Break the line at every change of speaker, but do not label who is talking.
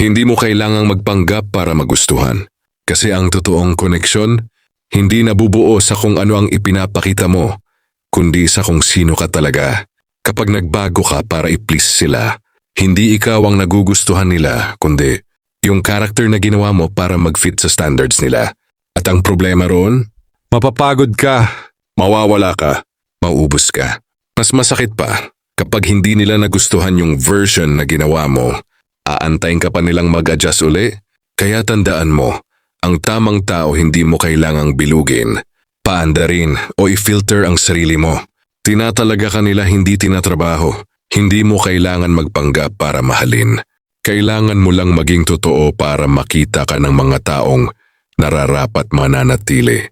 Hindi mo kailangang magpanggap para magustuhan. Kasi ang totoong koneksyon, hindi nabubuo sa kung ano ang ipinapakita mo, kundi sa kung sino ka talaga. Kapag nagbago ka para i-please sila, hindi ikaw ang nagugustuhan nila, kundi yung character na ginawa mo para mag-fit sa standards nila. At ang problema roon, mapapagod ka, mawawala ka, mauubos ka. Mas masakit pa, kapag hindi nila nagustuhan yung version na ginawa mo, aantayin ka pa nilang mag-adjust uli. Kaya tandaan mo, ang tamang tao hindi mo kailangang bilugin, paandarin o i-filter ang sarili mo. Tinatalaga ka nila hindi tinatrabaho. Hindi mo kailangan magpanggap para mahalin. Kailangan mo lang maging totoo para makita ka ng mga taong nararapat mananatili.